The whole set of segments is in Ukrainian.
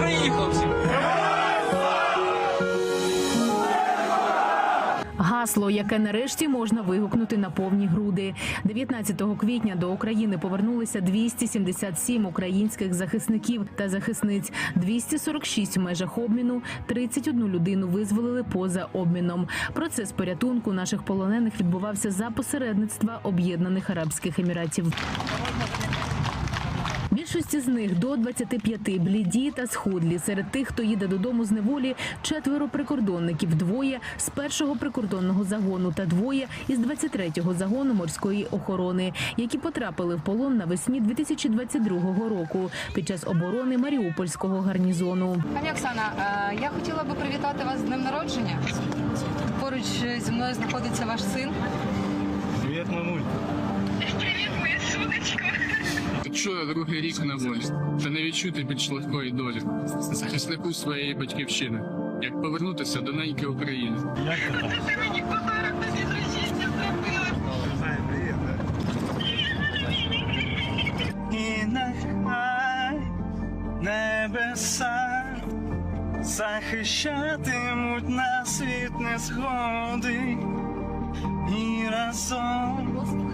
Україні! Гасло, яке нарешті можна вигукнути на повні груди. 19 квітня до України повернулися 277 українських захисників та захисниць, 246 в межах обміну, 31 людину визволили поза обміном. Процес порятунку наших полонених відбувався за посередництва Об'єднаних Арабських Еміратів. Більшості з них до 25 бліді та схудлі. Серед тих, хто їде додому з неволі, четверо прикордонників, двоє з першого прикордонного загону та двоє із 23-го загону морської охорони, які потрапили в полон навесні 2022 року під час оборони Маріупольського гарнізону. Пані Оксана, я хотіла би привітати вас з днем народження. Поруч зі мною знаходиться ваш син. Привіт, мамуль. Якщо я другий рік на волі, та не відчути більш легкої долі, захиснику своєї батьківщини, як повернутися до неньки України. І нехай небеса захищатимуть нас від незгоди. І разом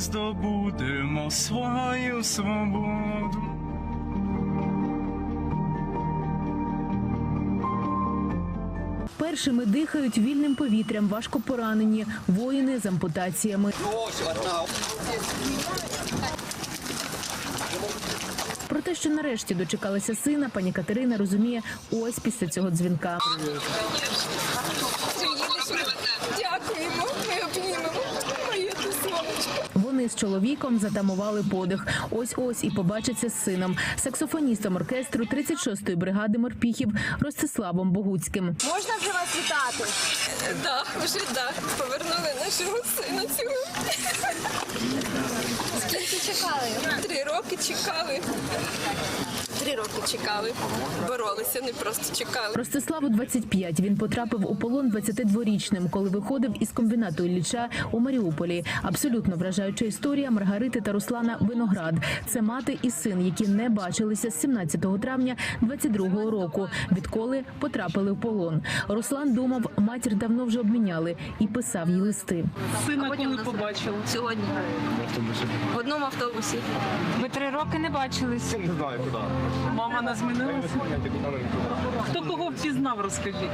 здобудемо свою свободу. Першими дихають вільним повітрям, важко поранені воїни з ампутаціями. Про те, що нарешті дочекалася сина, пані Катерина розуміє ось після цього дзвінка. Дякуємо, ми обнімемо. Моє ти сонечко. Вони з чоловіком затамували подих. Ось ось і побачаться з сином, саксофоністом оркестру 36-ї бригади морпіхів Ростиславом Богуцьким. Можна вже вас вітати? Так, вже так. Повернули нашого сина цього. Скільки чекали? Три роки чекали. Три роки чекали. Боролися, не просто чекали. Ростиславу 25. Він потрапив у полон 22-річним, коли виходив із комбінату Ілліча у Маріуполі. Абсолютно вражаюча історія Маргарити та Руслана Виноград. Це мати і син, які не бачилися з 17 травня 22-го року, відколи потрапили в полон. Руслан думав, матір давно вже обміняли і писав їй листи. Сина коли побачили? Сьогодні в одному автобусі. Ви три роки не бачились. Не знаю куди. Мама не змінилася. Хто кого впізнав, розкажіть.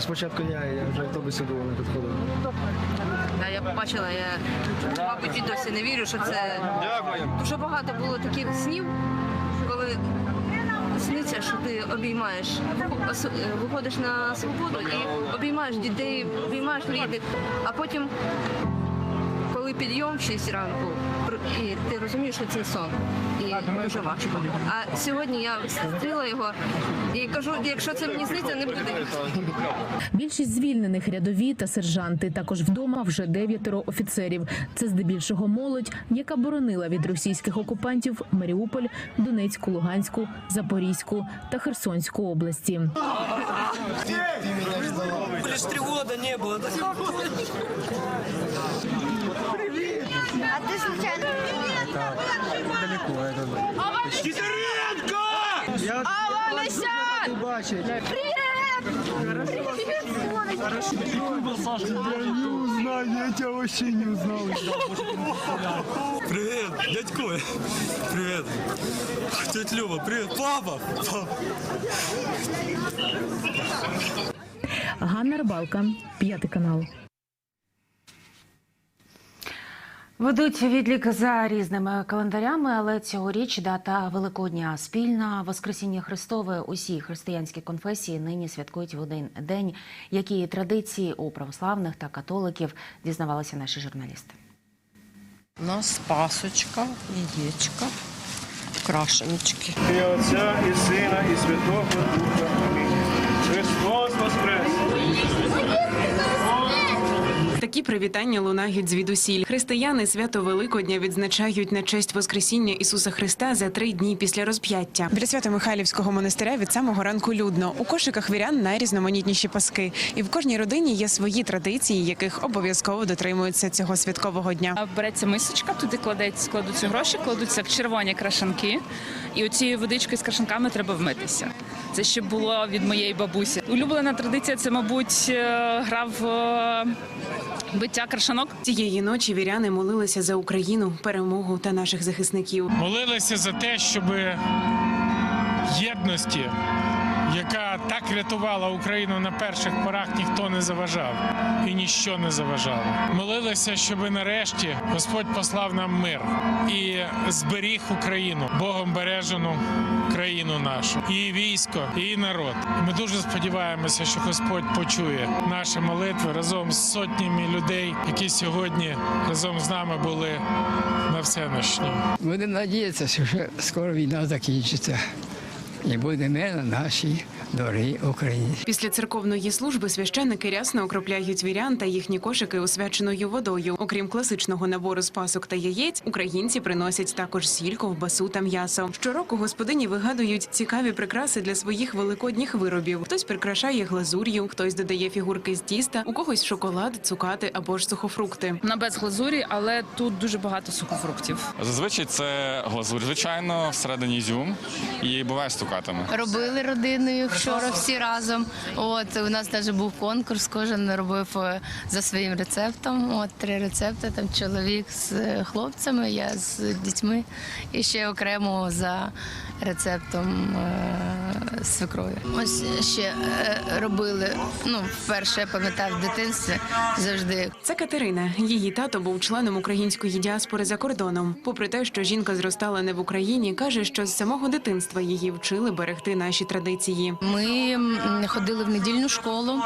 Спочатку я, я вже автобусі було не підходив. Да, я побачила, я мабуть і досі не вірю, що це Дякую. дуже багато було таких снів, коли сниться, що ти обіймаєш, виходиш на свободу і обіймаєш дітей, обіймаєш рідних, а потім, коли підйом в 6 ранку, і ти розумієш, що це сон. І дуже важко. А сьогодні я зустріла його і кажу, якщо це мені сниться, не буде. Більшість звільнених рядові та сержанти. Також вдома вже дев'ятеро офіцерів. Це здебільшого молодь, яка боронила від російських окупантів Маріуполь, Донецьку, Луганську, Запорізьку та Херсонську області. Лишь три года не было. А ти случайно? Далеко, это... Я А Леся! бачить. Привіт! Я не узнаю, я тебя вообще не узнал. Привіт, дядько. Привіт. Тетя Люба, привіт. Папа. Папа. Ганна Рибалка, п'ятий канал. Ведуть відлік за різними календарями, але цьогоріч дата Великодня спільна. Воскресіння Христове усі християнські конфесії нині святкують в один день. Які традиції у православних та католиків дізнавалися наші журналісти. У нас пасочка, яєчка, крашеночки. І Отця, і Сина, і Святого Такі привітання лунають звідусіль. Християни свято Великодня відзначають на честь Воскресіння Ісуса Христа за три дні після розп'яття. Біля Свято-Михайлівського монастиря від самого ранку людно. У кошиках вірян найрізноманітніші паски. І в кожній родині є свої традиції, яких обов'язково дотримуються цього святкового дня. Береться мисочка, туди кладеться, кладуться гроші, кладуться червоні крашанки, і оцією водичкою з крашанками треба вмитися. Це ще було від моєї бабусі. Улюблена традиція це, мабуть, е, гра в е, биття крашанок. Цієї ночі віряни молилися за Україну, перемогу та наших захисників. молилися за те, щоб єдності, яка так рятувала Україну на перших порах, ніхто не заважав і ніщо не заважало. Молилися, щоб нарешті Господь послав нам мир і зберіг Україну, Богом бережену країну нашу, і військо, і народ. Ми дуже сподіваємося, що Господь почує наші молитви разом з сотнями людей, які сьогодні разом з нами були на всенощні. Будемо надіятися, що скоро війна закінчиться і буде мир на нашій дорогій Україні. Після церковної служби священники рясно окропляють вірян та їхні кошики освяченою водою. Окрім класичного набору з пасок та яєць, українці приносять також сіль, ковбасу та м'ясо. Щороку господині вигадують цікаві прикраси для своїх великодніх виробів. Хтось прикрашає глазур'ю, хтось додає фігурки з тіста, у когось шоколад, цукати або ж сухофрукти. Вона без глазурі, але тут дуже багато сухофруктів. Зазвичай це глазурь, звичайно, всередині ізюм і буває з цукатами. Робили родиною вчора всі разом. От у нас навіть був конкурс, кожен робив е, за своїм рецептом. От три рецепти. Там чоловік з е, хлопцями, я з дітьми, і ще окремо за рецептом е, свекрові. Ось ще е, робили. Ну, вперше я пам'ятаю в дитинстві завжди Це Катерина. Її тато був членом української діаспори за кордоном. Попри те, що жінка зростала не в Україні, каже, що з самого дитинства її вчили берегти наші традиції. Ми ходили в недільну школу,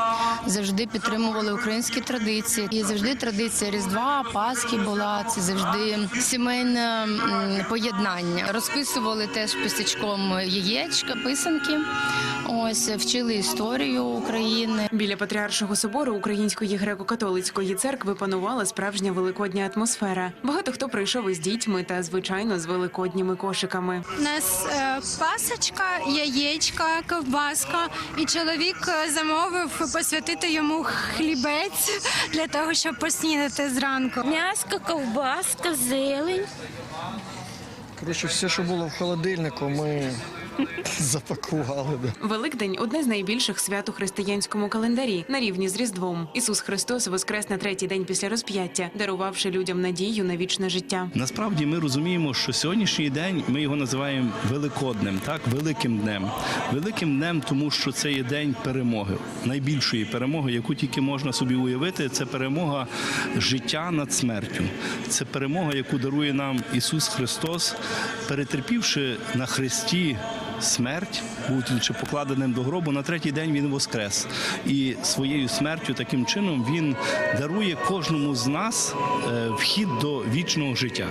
завжди підтримували українські традиції. І завжди традиція Різдва, Пасхи була це завжди сімейне поєднання. Розписували теж писачком яєчка, писанки. Ось вчили історію України. Біля патріаршого собору Української греко-католицької церкви панувала справжня великодня атмосфера. Багато хто прийшов із дітьми та звичайно з великодніми кошиками. У нас е, пасочка, яєчка, ковбаска, і чоловік е, замовив посвятити йому хлібець для того, щоб поснідати зранку. М'яско, ковбаска, зелень. Коротше, все, що було в холодильнику, ми запакували. Да. Великдень одне з найбільших свят у християнському календарі на рівні з Різдвом. Ісус Христос воскрес на третій день після розп'яття, дарувавши людям надію на вічне життя. Насправді ми розуміємо, що сьогоднішній день ми його називаємо великоднем, так великим днем. Великим днем, тому що це є день перемоги, найбільшої перемоги, яку тільки можна собі уявити. Це перемога життя над смертю. Це перемога, яку дарує нам Ісус Христос, перетерпівши на хресті. Смерть, будучи покладеним до гробу, на третій день він воскрес. І своєю смертю таким чином він дарує кожному з нас е, вхід до вічного життя.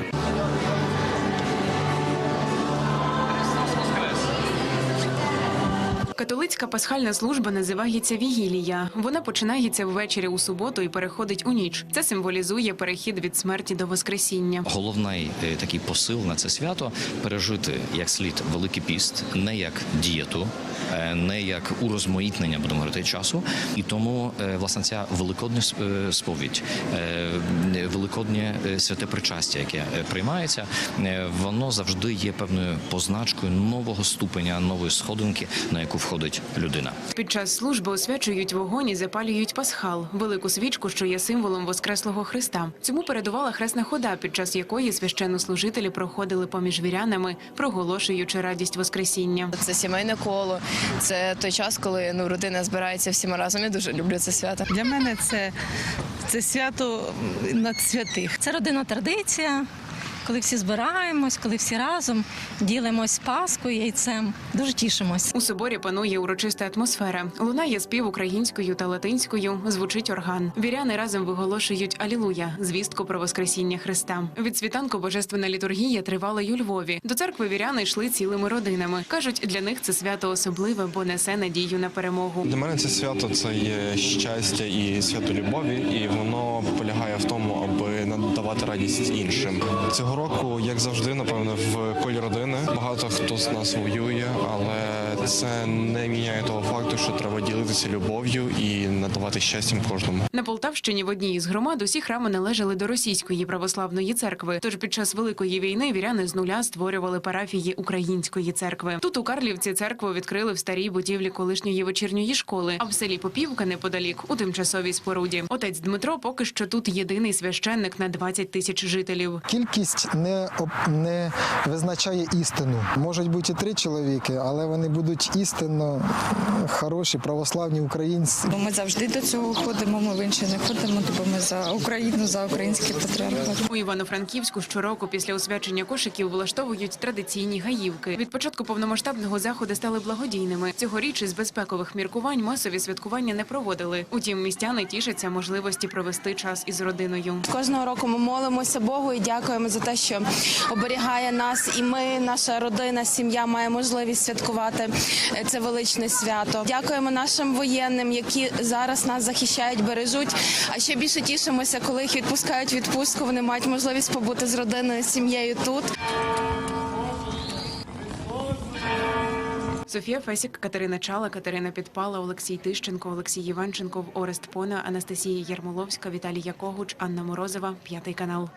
Католицька пасхальна служба називається Вігілія. Вона починається ввечері у суботу і переходить у ніч. Це символізує перехід від смерті до воскресіння. Головний е, такий посил на це свято пережити як слід великий піст, не як дієту, е, не як урозмаїтнення, будемо говорити часу. І тому е, власне ця великодня сп- сповідь, великоднє святе причастя, яке приймається, воно завжди є певною позначкою нового ступеня, нової сходинки, на яку входить людина. Під час служби освячують вогонь і запалюють пасхал, велику свічку, що є символом Воскреслого Христа. Цьому передувала хресна хода, під час якої священнослужителі проходили поміж вірянами, проголошуючи радість Воскресіння. Це сімейне коло. Це той час, коли ну родина збирається всіма разом. Я дуже люблю це свято. Для мене це, це свято над святих. Це родинна традиція. Коли всі збираємось, коли всі разом ділимось паскою, яйцем. Дуже тішимось. У соборі панує урочиста атмосфера. Лунає спів українською та латинською, звучить орган. Віряни разом виголошують Алілуя, звістку про Воскресіння Христа. Від світанку божественна літургія тривала й у Львові. До церкви віряни йшли цілими родинами. кажуть, для них це свято особливе, бо несе надію на перемогу. Для мене це свято це є щастя і свято любові, і воно полягає в тому, аби надавати радість іншим. Цього року, як завжди, напевно, в колі родини багато хто з нас воює, але це не міняє того факту, що треба ділитися любов'ю і надавати щастям кожному. На Полтавщині в одній із громад усі храми належали до російської православної церкви. Тож під час великої війни віряни з нуля створювали парафії української церкви. Тут у Карлівці церкву відкрили в старій будівлі колишньої вечірньої школи, а в селі Попівка неподалік у тимчасовій споруді. Отець Дмитро поки що тут єдиний священник на 20 тисяч жителів. Кількість не, об- не визначає істину. Можуть бути і три чоловіки, але вони будуть істинно хороші, православні українці. Бо ми завжди до цього ходимо. Ми в інше не ходимо, бо ми за Україну, за український патріархат. У Івано-Франківську щороку після освячення кошиків влаштовують традиційні гаївки. Від початку повномасштабного заходи стали благодійними. Цьогоріч із безпекових міркувань масові святкування не проводили. Утім, містяни тішаться можливості провести час із родиною. Кожного року ми молимося Богу і дякуємо за те, що оберігає нас, і ми, наша родина, сім'я, має можливість святкувати е, це величне свято. Дякуємо нашим воєнним, які зараз нас захищають, бережуть. А ще більше тішимося, коли їх відпускають відпустку. Вони мають можливість побути з родиною, сім'єю тут. Софія Фесік, Катерина Чала, Катерина Підпала, Олексій Тищенко, Олексій Іванченков, Орест Пона, Анастасія Ярмоловська, Віталій Якогуч, Анна Морозова, п'ятий канал.